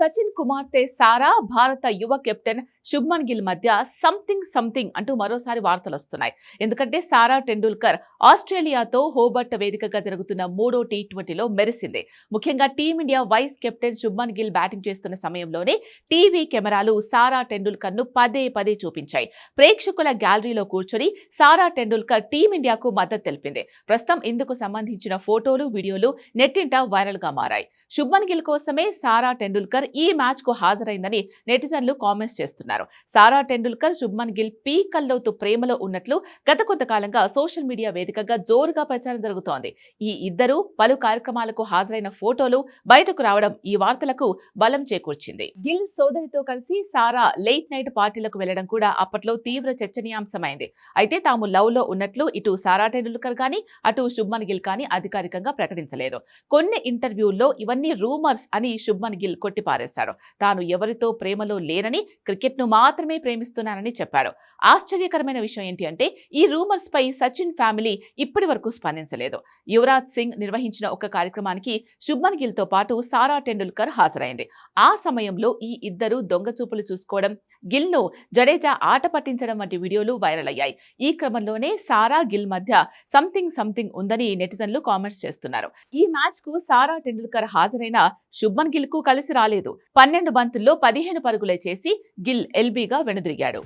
సచిన్ కుమార్తె సారా భారత యువ కెప్టెన్ శుభ్మన్ గిల్ మధ్య సంథింగ్ సంథింగ్ అంటూ మరోసారి వార్తలు వస్తున్నాయి. ఎందుకంటే సారా టెండూల్కర్ ఆస్ట్రేలియాతో హోబర్ట్ వేదికగా జరుగుతున్న మూడో టీ ట్వంటీలో మెరిసింది. ముఖ్యంగా team India vice captain Shubman Gill batting చేస్తున్న సమయంలోనే టీవీ కెమెరాలు సారా టెండూల్కర్ను పదే పదే చూపించాయి. ప్రేక్షకుల గ్యాలరీలో కూర్చొని సారా టెండూల్కర్ టీమిండియాకు మద్దతు తెలిపింది. ప్రస్తుతం ఇందుకు సంబంధించిన ఫోటోలు వీడియోలు నెట్టింట వైరల్గా మారాయి. శుభ్మన్ గిల్ కోసమే సారా టెండూల్కర్ ఈ మ్యాచ్కు హాజరైందని నెటిజన్లు కామెంట్స్ చేస్తున్నారు. సారా టెండూల్కర్ శుభ్మన్ గిల్ పీ ప్రేమలో ఉన్నట్లు గత కొంతకాలంగా సోషల్ మీడియా వేదికగా జోరుగా ప్రచారం జరుగుతోంది. ఈ ఇద్దరు పలు కార్యక్రమాలకు హాజరైన ఫోటోలు బయటకు రావడం ఈ వార్తలకు బలం చేకూర్చింది. గిల్ సోదరితో కలిసి సారా లేట్ నైట్ పార్టీలకు వెళ్ళడం కూడా అప్పట్లో తీవ్ర చర్చనీయాంశమైంది. అయితే తాము లవ్లో ఉన్నట్లు ఇటు సారా టెండూల్కర్ కానీ అటు శుభ్మన్ గిల్ కానీ అధికారికంగా ప్రకటించలేదు. కొన్ని ఇంటర్వ్యూల్లో ఇవన్నీ రూమర్స్ అని శుభ్మన్ గిల్ కొట్టిపారు పారేశాడు తాను ఎవరితో ప్రేమలో లేరని క్రికెట్ను మాత్రమే ప్రేమిస్తున్నానని చెప్పాడు. ఆశ్చర్యకరమైన విషయం ఏంటి అంటే ఈ రూమర్స్ పై సచిన్ ఫ్యామిలీ ఇప్పటి వరకు స్పందించలేదు. యువరాజ్ సింగ్ నిర్వహించిన ఒక కార్యక్రమానికి శుభ్మన్ గిల్తో పాటు సారా టెండూల్కర్ హాజరైంది. ఆ సమయంలో ఈ ఇద్దరు దొంగ చూపులు చూసుకోవడం గిల్ను జడేజా ఆట పట్టించడం వంటి వీడియోలు వైరల్ అయ్యాయి. ఈ క్రమంలోనే సారా గిల్ మధ్య సంథింగ్ సంథింగ్ ఉందని నెటిజన్లు కామెంట్స్ చేస్తున్నారు. ఈ మ్యాచ్కు సారా టెండూల్కర్ హాజరైన శుభ్మన్ గిల్కు కలిసి రాలేదు. పన్నెండు బంతుల్లో పదిహేను పరుగులే చేసి గిల్ ఎల్బీగా వెనుదిరిగాడు.